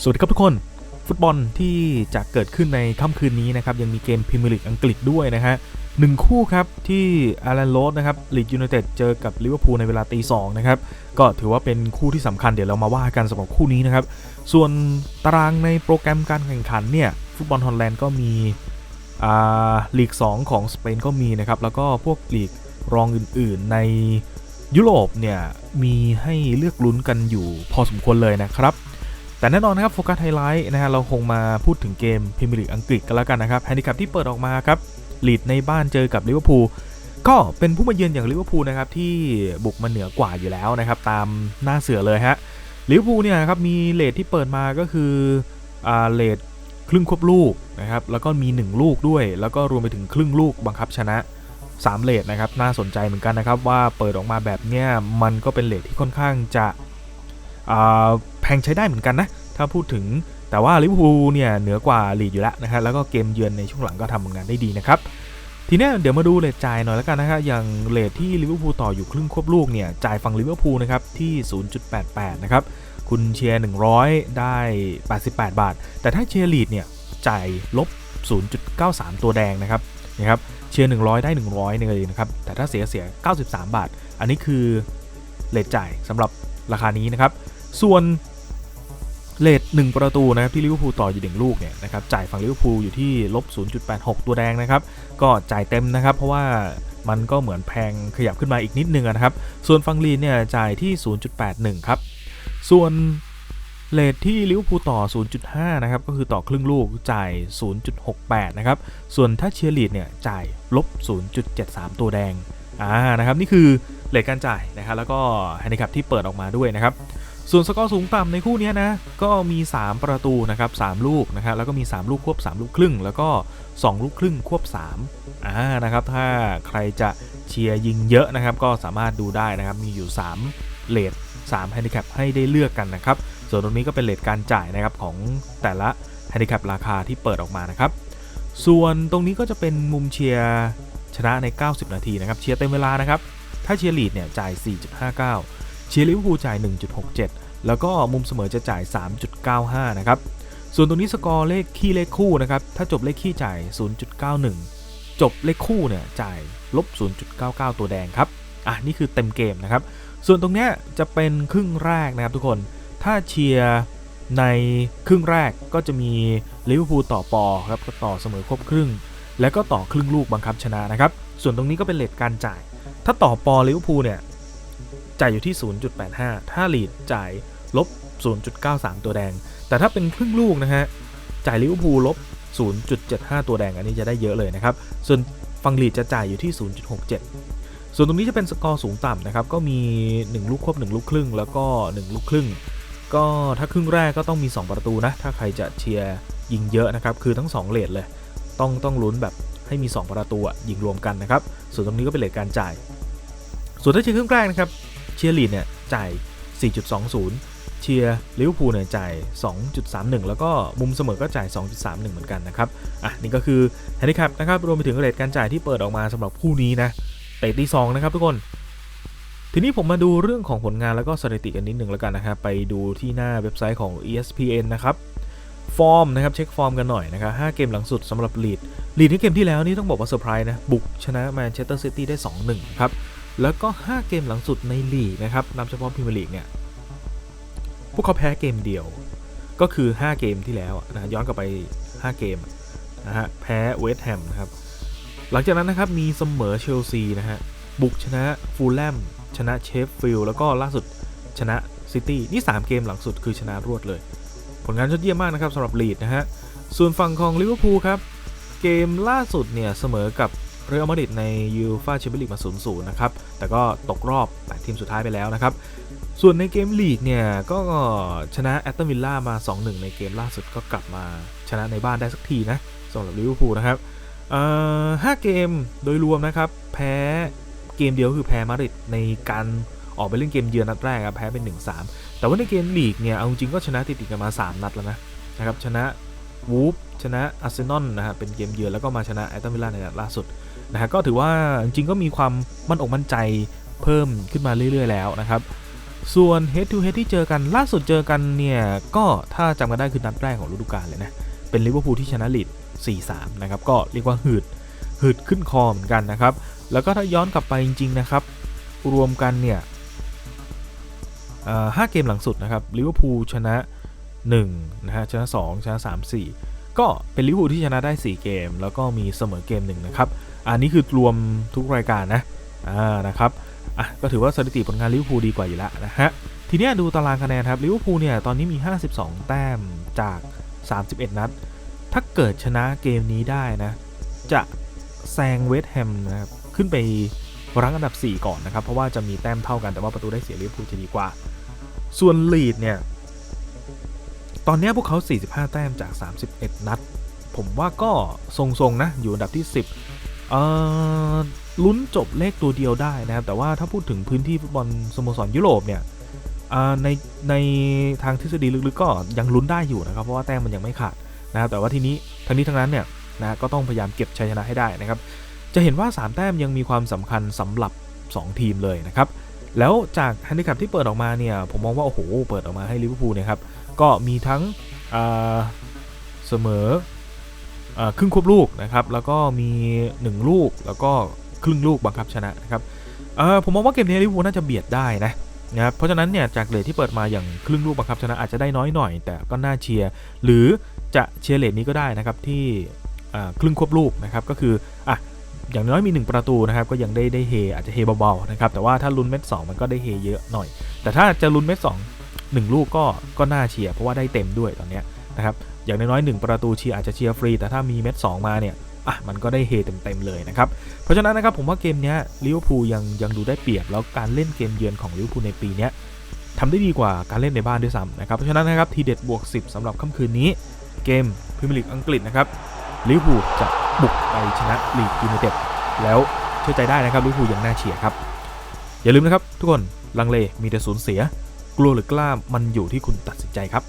สวัสดีครับทุกคน ฟุตบอลที่จะเกิดขึ้นในค่ำคืนนี้นะครับ ยังมีเกมพรีเมียร์ลีกอังกฤษด้วยนะฮะหนึ่งคู่ครับ ที่อารันโรสนะครับลีดยูไนเต็ดเจอกับลิเวอร์พูลในเวลาตีสองนะครับ ก็ถือว่าเป็นคู่ที่สำคัญเดี๋ยวเรามาว่ากันสำหรับคู่นี้นะครับ ส่วนตารางในโปรแกรมการแข่งขันเนี่ย ฟุตบอลฮอลแลนด์ก็มีอ่าลีก 2 ของสเปนก็มีนะครับ แล้วก็พวกลีกรองอื่นๆในยุโรปเนี่ย มีให้เลือกลุ้นกันอยู่พอสมควรเลยนะครับ แต่แน่นอนนะครับโฟกัสไฮไลท์นะฮะเราคงมาพูดถึงเกมพรีเมียร์ลีกอังกฤษกันแล้วกันนะครับแฮนดิแคปที่เปิดออกมาครับลีดในบ้านเจอกับลิเวอร์พูลก็เป็นผู้มาเยือนอย่างลิเวอร์พูลนะครับที่บุกมาเหนือกว่าอยู่แล้วนะครับตามหน้าเสือเลยฮะลิเวอร์พูลเนี่ยครับมีเลทที่เปิดมาก็คืออ่าเลทครึ่งควบลูกนะครับแล้วก็มี 1 ลูกด้วย แล้วก็รวมไปถึงครึ่งลูกบังคับชนะ3เลทนะครับน่าสนใจเหมือนกันนะครับว่าเปิดออกมาแบบเนี้ยมันก็เป็นเลทที่ค่อนข้างจะอ่า งใช้ได้เหมือนกันนะ ถ้าพูดถึงแต่ว่าลิเวอร์พูลเนี่ยเหนือกว่าลีดอยู่แล้วนะครับแล้วก็เกมเยือนในช่วงหลังก็ทำผลงานได้ดีนะครับทีนี้เดี๋ยวมาดูเลทจ่ายหน่อยแล้วกันนะครับอย่างเลทที่ลิเวอร์พูลต่ออยู่ครึ่งควบลูกเนี่ยจ่ายฝั่งลิเวอร์พูลนะครับที่ 0.88 นะครับคุณเชียร์ 100 ได้ 88 บาท แต่ถ้าเชียร์ลีดเนี่ยจ่ายลบ 0.93 ตัวแดงนะครับนะครับเชียร์ 100 ได้ 100เนี่ยเลยนะครับแต่ถ้าเสียเสีย 93 บาท อันนี้คือเลทจ่ายสำหรับราคานี้นะครับส่วน เลท1ประตูนะครับที่ลิเวอร์พูลต่ออยู่หนึ่งลูกเนี่ยนะครับจ่ายฝั่งลิเวอร์พูลอยู่ที่ลบ 0.86 ตัวแดงนะครับ ก็จ่ายเต็มนะครับ เพราะว่ามันก็เหมือนแพงขยับขึ้นมาอีกนิดนึงนะครับ ส่วนฝั่งลีดเนี่ยจ่ายที่ 0.81 ครับ ส่วนเลทที่ลิเวอร์พูลต่อ 0.5 นะครับ ก็คือต่อครึ่งลูกจ่าย 0.68 นะครับ ส่วนถ้าเชียร์ลีดเนี่ยจ่ายลบ 0.73 ตัวแดง อ่า นะครับ นี่คือเลทการจ่ายนะครับ แล้วก็แฮนดิแคปที่เปิดออกมาด้วยนะครับ ส่วนสกอร์สูงต่ำในคู่นี้นะ ก็มี 3 ประตูนะครับ3ลูกนะครับแล้วก็มี 3 ลูกควบ 3 ลูกครึ่ง แล้วก็ 2 ลูกครึ่งควบ3อ่านะครับถ้าใครจะเชียร์ยิงเยอะนะครับ ก็สามารถดูได้นะครับ มีอยู่ 3 เลท3แฮนดิแคปให้ได้เลือกกันนะครับ ส่วนตรงนี้ก็เป็นเลทการจ่ายนะครับของแต่ละแฮนดิแคปราคาที่เปิดออกมานะครับ ส่วนตรงนี้ก็จะเป็นมุมเชียร์ชนะใน 90 นาทีนะครับเชียร์เต็มเวลานะครับถ้าเชียร์ลีดเนี่ยจ่าย 4.59 เชียร์ลิเวอร์พูลจ่าย 1.67 แล้วก็มุมเสมอจะจ่าย 3.95 นะครับ ส่วนตรงนี้สกอร์เลขคี่เลขคู่นะครับ ถ้าจบเลขคี่จ่าย 0.91 จบเลขคู่เนี่ยจ่ายลบ 0.99 ตัวแดงครับ อะนี่คือเต็มเกมนะครับ ส่วนตรงเนี้ยจะเป็นครึ่งแรกนะครับทุกคน ถ้าเชียร์ในครึ่งแรกก็จะมีลิเวอร์พูลต่อปอครับก็ต่อเสมอครบครึ่ง แล้วก็ต่อครึ่งลูกบังคับชนะนะครับ ส่วนตรงนี้ก็เป็นเลทการจ่าย ถ้าต่อปอลิเวอร์พูลเนี่ย จ่ายอยู่ที่ 0.85 ถ้าลีดจ่ายลบ 0.93 ตัวแดง แต่ถ้าเป็นครึ่งลูกนะฮะ จ่ายลิเวอร์พูลลบ 0.75 ตัวแดง อันนี้จะได้เยอะเลยนะครับ ส่วนฝั่งลีดจะจ่ายอยู่ที่ 0.67 ส่วนตรงนี้จะเป็นสกอร์สูงต่ำนะครับ ก็มี 1 ลูกควบ 1 ลูกครึ่ง แล้วก็ 1 ลูกครึ่ง ก็ถ้าครึ่งแรกก็ต้องมี 2 ประตูนะ ถ้าใครจะเชียร์ยิงเยอะนะครับ คือทั้ง 2เลทเลย ต้องต้องลุ้นแบบให้มี 2 ประตูยิงรวมกันนะครับ ส่วนตรงนี้ก็เป็นเลทการจ่าย ส่วนถ้าเชียร์ครึ่งแรกนะครับ เชียร์ลีดเนี่ยจ่าย 4.20 เชียร์ลิเวอร์พูลเนี่ยจ่าย 2.31 แล้วก็มุมเสมอก็จ่าย 2.31 เหมือนกันนะครับ อะ นี่ก็คือแฮนดิแคปนะครับ รวมไปถึงเรทการจ่ายที่เปิดออกมาสำหรับคู่นี้นะเตะที่2นะครับทุกคน ทีนี้ผมมาดูเรื่องของผลงานแล้วก็สถิติกันนิดหนึ่งแล้วกันนะครับ ไปดูที่หน้าเว็บไซต์ของ ESPN นะครับฟอร์มนะครับเช็คฟอร์มกันหน่อยนะครับ5เกมหลังสุดสำหรับลีดลีดในเกมที่แล้วนี่ต้องบอกว่าเซอร์ไพรส์นะ บุกชนะแมนเชสเตอร์ซิตี้ได้ 2-1 ครับ แล้วก็ 5 เกมหลังสุดในลีกนะครับนำเฉพาะพรีเมียร์ลีกเนี่ยพวกเขาแพ้เกมเดียว ก็คือ 5 เกมที่แล้วนะย้อนกลับไป 5 เกมนะฮะแพ้เวสต์แฮมนะครับหลังจากนั้นนะครับมีเสมอเชลซีนะฮะบุกชนะฟูลแลมชนะเชฟฟิลด์แล้วก็ล่าสุดชนะซิตี้นี่ 3 เกมหลังสุดคือชนะรวดเลย ผลงานยอดเยี่ยมมากนะครับสำหรับลีดนะฮะส่วนฝั่งของลิเวอร์พูลครับเกมล่าสุดเนี่ยเสมอกับ เรอัลมาดริดในยูฟาแชมเปี้ยนลีกมา0-0นะครับ แต่ก็ตกรอบ8ทีมสุดท้ายไปแล้วนะครับ ส่วนในเกมลีกเนี่ย ก็ชนะแอตตันวิลล่ามา 2-1 ในเกมล่าสุดก็กลับมาชนะในบ้านได้สักทีนะสำหรับลิเวอร์พูลนะครับเอ่อ5เกมโดยรวมนะครับ แพ้เกมเดียวคือแพ้มาดริดในการออกไปเล่นเกมเยือนนัดแรกครับแพ้เป็น1-3 แต่ว่าในเกมลีกเนี่ยเอาจริงก็ชนะติดๆกันมา 3 นัดแล้วนะนะครับชนะวูฟ ชนะอาร์เซนอลนะฮะเป็นเกมเยือนแล้วก็มาชนะแอตตันวิลล่าในนัดล่าสุดนะฮะก็ถือว่าจริงๆก็มีความมั่นอกมั่นใจเพิ่มขึ้นมาเรื่อย ๆ แล้วนะครับ ส่วน head to head ที่เจอกันล่าสุดเจอกันเนี่ย ก็ถ้าจำกันได้คือนัดแรกของฤดูกาลเลยนะ เป็นลิเวอร์พูลที่ชนะลีด4-3 นะครับ ก็เรียกว่าหืดหืดขึ้นคอเหมือนกันนะครับ แล้วก็ถ้าย้อนกลับไปจริง ๆ นะครับ รวมกันเนี่ยห้าเกมหลังสุดนะครับลิเวอร์พูลชนะ1นะฮะชนะ 2 ชนะ 3 4 ก็เป็นลิเวอร์พูลที่ชนะได้ 4 เกม แล้วก็มีเสมอเกมหนึ่งนะครับ อันนี้คือรวมทุกรายการนะอ่านะครับอะก็ถือว่าสถิติผลงานลิเวอร์พูลดีกว่าอยู่แล้วนะฮะทีนี้ดูตารางคะแนนครับลิเวอร์พูลเนี่ยตอนนี้มี 52 แต้มจาก 31 นัด ถ้าเกิดชนะเกมนี้ได้นะ จะแซงเวสต์แฮมนะครับขึ้นไปรั้งอันดับ 4 ก่อนนะครับ เพราะว่าจะมีแต้มเท่ากันแต่ว่าประตูได้เสียลิเวอร์พูลจะดีกว่า ส่วนลีดเนี่ย ตอนนี้พวกเขา 45 แต้มจาก 31 นัด ผมว่าก็ทรงๆนะ อยู่อันดับที่ 10เอ่อลุ้นจบเลขตัวเดียวได้นะครับ แต่ว่าถ้าพูดถึงพื้นที่ฟุตบอลสโมสรยุโรปเนี่ยในในทางทฤษฎีลึกๆก็ยังลุ้นได้อยู่นะครับ เพราะว่าแต้มมันยังไม่ขาดนะครับแต่ว่าทีนี้ทั้งนี้ทั้งนั้นเนี่ยนะก็ต้องพยายามเก็บชัยชนะให้ได้นะครับ จะเห็นว่า 3 แต้มยังมีความสำคัญสำหรับ 2 ทีมเลยนะครับ แล้วจากแฮนดิแคปที่เปิดออกมาเนี่ยผมมองว่า โอ้โห เปิดออกมาให้ลิเวอร์พูลเนี่ยครับ ก็มีทั้งเสมออครึ่งควบลูกนะครับแล้วก็มี 1 ลูกแล้วก็ครึ่งลูกบังคับชนะนะครับผมมองว่าเกมนี้ลิเวอร์พูลน่าจะเบียดได้นะนะครับเพราะฉะนั้นเนี่ยจากเลทที่เปิดมาอย่างครึ่งลูกบังคับชนะอาจจะได้น้อยหน่อย แต่ก็น่าเชียร์หรือจะเชียร์เลทนี้ก็ได้นะครับที่ครึ่งควบลูกนะครับก็คืออะอย่างน้อยมี 1 ประตูนะครับก็ยังได้ได้เฮอาจจะเฮเบาๆนะครับแต่ว่าถ้าลุ้นเม็ดสองมันก็ได้เฮเยอะหน่อย แต่ถ้าจะลุ้นเม็ดส องหนึ่งลูกก็ก็น่าเชียร์เพราะว่าได้เต็มด้วยตอนเนี้ยนะครับอย่างน้อยๆหนึ่งประตูเชียร์อาจจะเชียร์ฟรี แต่ถ้ามีเม็ดสองมาเนี่ยอะมันก็ได้เฮเต็มๆเลยนะครับ เพราะฉะนั้นนะครับผมว่าเกมนี้ลิเวอร์พูลยังยังดูได้เปรียบ แล้วการเล่นเกมเยือนของลิเวอร์พูลในปีนี้ทำได้ดีกว่าการเล่นในบ้านด้วยซ้ำนะครับ เพราะฉะนั้นนะครับทีเด็ดบวก 10สำหรับค่ำคืนนี้ เกมพรีเมียร์ลีกอังกฤษนะครับลิเวอร์พูลจะบุกไปชนะลีดยูไนเต็ดแล้วเชื่อใจได้นะครับลิเวอร์พูลยังน่าเชียร์ครับอย่าลืมนะครับทุกคนลังเลมีแต่สูญเสีย กลัวหรือกล้ามันอยู่ที่คุณตัดสินใจครับ